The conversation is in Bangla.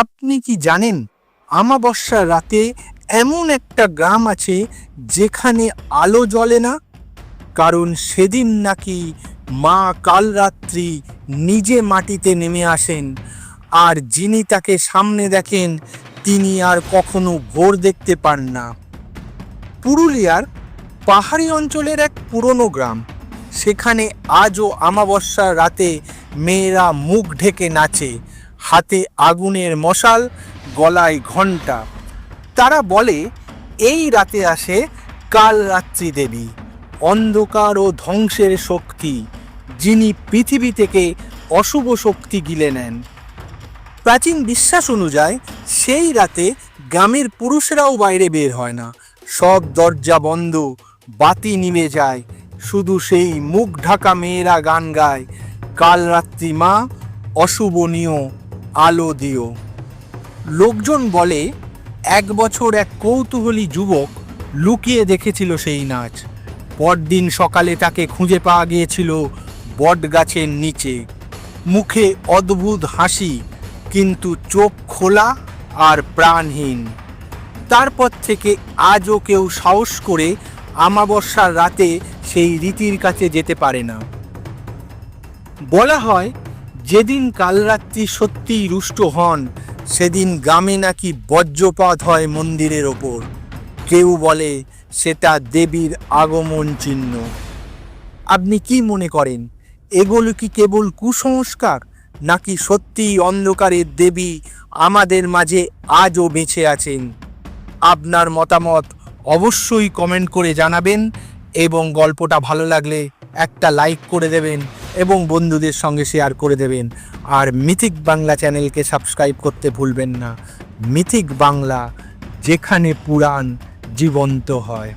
আপনি কি জানেন, আমাবস্যার রাতে এমন একটা গ্রাম আছে যেখানে আলো জ্বলে না? কারণ সেদিন নাকি মা কাল রাত্রি নিজে মাটিতে নেমে আসেন আর যিনি তাকে সামনে দেখেন, তিনি আর কখনো ভোর দেখতে পান না। পুরুলিয়ার পাহাড়ি অঞ্চলের এক পুরনো গ্রাম। সেখানে আজও আমাবস্যার রাতে মেয়েরা মুখ ঢেকে নাচে। হাতে আগুনের মশাল, গলায় ঘণ্টা। তারা বলে, এই রাতে আসে কাল রাত্রি দেবী, অন্ধকার ও ধ্বংসের শক্তি, যিনি পৃথিবী থেকে অশুভ শক্তি গিলে নেন। প্রাচীন বিশ্বাস অনুযায়ী, সেই রাতে গ্রামের পুরুষরাও বাইরে বের হয় না। সব দরজা বন্ধ, বাতি নিভে যায়। শুধু সেই মুখ ঢাকা মেয়েরা গান গায়, কাল রাত্রি মা, অশুভনীয় আলো দিও। লোকজন বলে, এক বছর এক কৌতূহলী যুবক লুকিয়ে দেখেছিল সেই নাচ। পরদিন সকালে তাকে খুঁজে পাওয়া গিয়েছিল বট গাছের নিচে। মুখে অদ্ভুত হাসি, কিন্তু চোখ খোলা আর প্রাণহীন। তারপর থেকে আজও কেউ সাহস করে আমাবস্যার রাতে সেই রীতির কাছে যেতে পারে না। বলা হয় যেদিন কালরাত্রি সত্যিই রুষ্ট হন, সেদিন গ্রামে নাকি বজ্রপাত হয় মন্দিরের ওপর। কেউ বলে সেটা দেবীর আগমন চিহ্ন। আপনি কি মনে করেন, এগুলো কি কেবল কুসংস্কার, নাকি সত্যিই অন্ধকারের দেবী আমাদের মাঝে আজও বেঁচে আছেন? আপনার মতামত অবশ্যই কমেন্ট করে জানাবেন, এবং গল্পটা ভালো লাগলে একটা লাইক করে দেবেন। এবং বন্ধুদের সঙ্গে শেয়ার করে দেবেন। আর মিথিক বাংলা চ্যানেলকে সাবস্ক্রাইব করতে ভুলবেন না। মিথিক বাংলা, যেখানে পুরাণ জীবন্ত হয়।